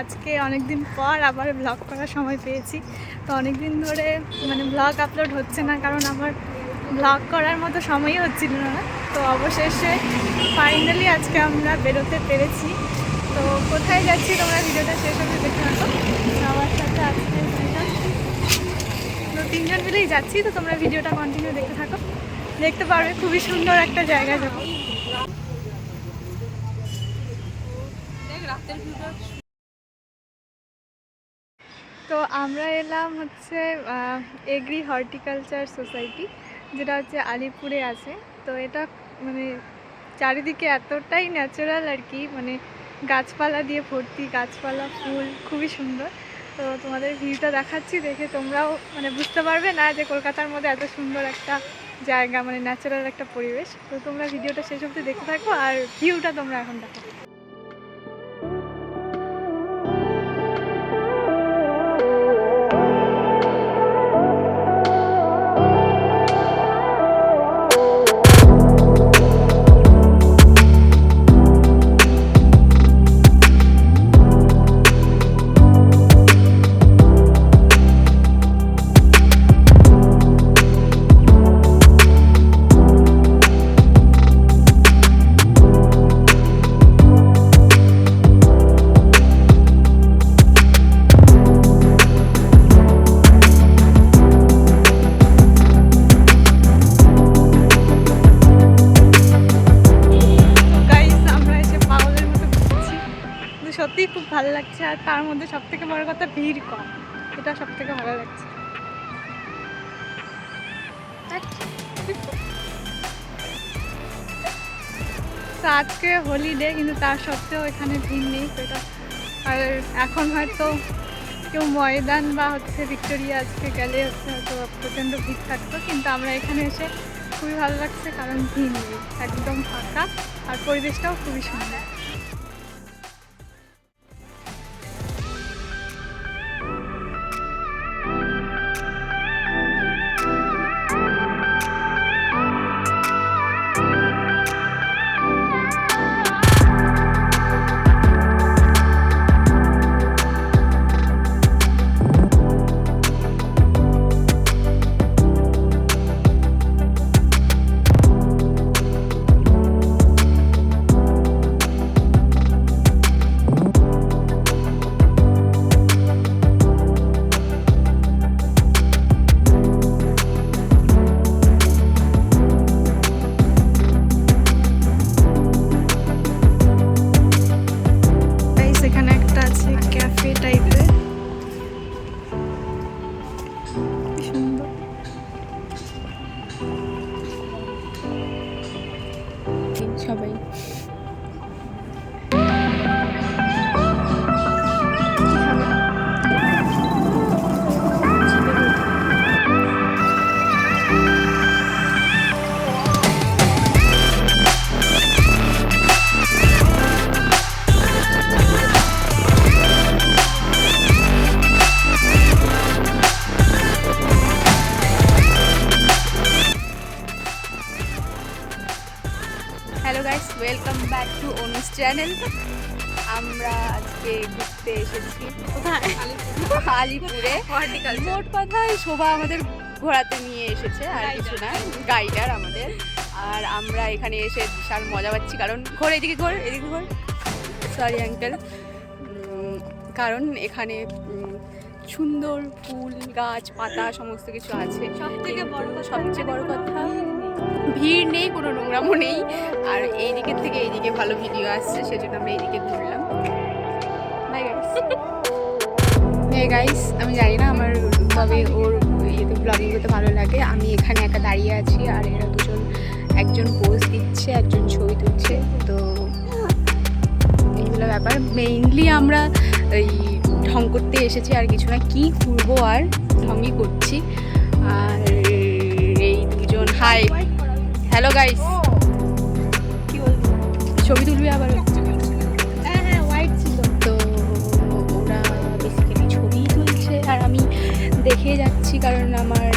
আজকে অনেক দিন পর আবার ব্লগ করার সময় পেয়েছি। তো অনেক দিন ধরে মানে ব্লগ আপলোড হচ্ছে না, কারণ আমার ব্লগ করার মতো সময়ই হচ্ছিল না। তো অবশেষে ফাইনালি আজকে আমরা বেরোতে পেরেছি। তো কোথায় যাচ্ছি তোমরা ভিডিওটা শেষ অবধি দেখে রাখো। আমার সাথে আজকে তো তিনজন মিলেই যাচ্ছি, তো তোমরা ভিডিওটা কন্টিনিউ দেখতে থাকো। দেখতে পারবে খুবই সুন্দর একটা জায়গা যাব তো আমরা এলাম হচ্ছে এগ্রি হর্টিকালচার সোসাইটি, যেটা হচ্ছে আলিপুরে আছে। তো এটা মানে চারিদিকে এতটাই ন্যাচারাল আর কি মানে গাছপালা দিয়ে ভর্তি, গাছপালা, ফুল, খুবই সুন্দর। তো তোমাদের ভিউটা দেখাচ্ছি, দেখে তোমরাও মানে বুঝতে পারবে না যে কলকাতার মধ্যে এত সুন্দর একটা জায়গা মানে ন্যাচারাল একটা পরিবেশ। তো তোমরা ভিডিওটা শেষ অবধি দেখতে থাকো আর ভিউটা তোমরা এখন দেখো। সত্যিই খুব ভালো লাগছে আর তার মধ্যে সব থেকে বড় কথা ভিড় কম। এটা সব থেকে ভালো লাগছে। তো আজকে হোলিডে কিন্তু তার সত্ত্বেও এখানে ভিড় নেই আর এখন হয়তো কেউ ময়দান বা হচ্ছে ভিক্টোরিয়া আজকে গেলে হচ্ছে হয়তো প্রচণ্ড ভিড় থাকতো, কিন্তু আমরা এখানে এসে খুবই ভালো লাগছে কারণ ভিড় নেই, একদম ফাঁকা, আর পরিবেশটাও খুবই সুন্দর। সবাই হ্যালো চ্যানেল। আমরা আজকে ঘুরতে এসেছি। কোথায়? আলিপুরে। মোট কথায় শোভা আমাদের ঘোরাতে নিয়ে এসেছে আর কিছু না গাইডার আমাদের। আর আমরা এখানে এসে বিশাল মজা পাচ্ছি কারণ ঘোর এদিকে ঘোর এদিকে ঘোর। সরি আঙ্কেল কারণ এখানে সুন্দর ফুল গাছ পাতা সমস্ত কিছু আছে। সব থেকে বড় সবচেয়ে বড় কথা ভিড় নেই, কোনো নোংরামো নেই। আর এই দিকের থেকে এই দিকে ভালো ভিডিও আসছে, সেজন্য আমরা এইদিকে ঘুরলাম। গাইস গাইস আমি জানি না আমার তবে ওর ইয়েতে ব্লগিং করতে ভালো লাগে। আমি এখানে একা দাঁড়িয়ে আছি আর এরা দুজন, একজন পোজ দিচ্ছে, একজন ছবি তুলছে। তো এইগুলো ব্যাপার। মেইনলি আমরা এই ঢং করতে এসেছি, আর কিছু না, কী ঘুরবো আর ঢঙ্গই করছি। আর হ্যালো গাইস ছবি তুলবি আবার হ্যাঁ হ্যাঁ তো ওরা বেসিক্যালি ছবি তুলছে আর আমি দেখে যাচ্ছি কারণ আমার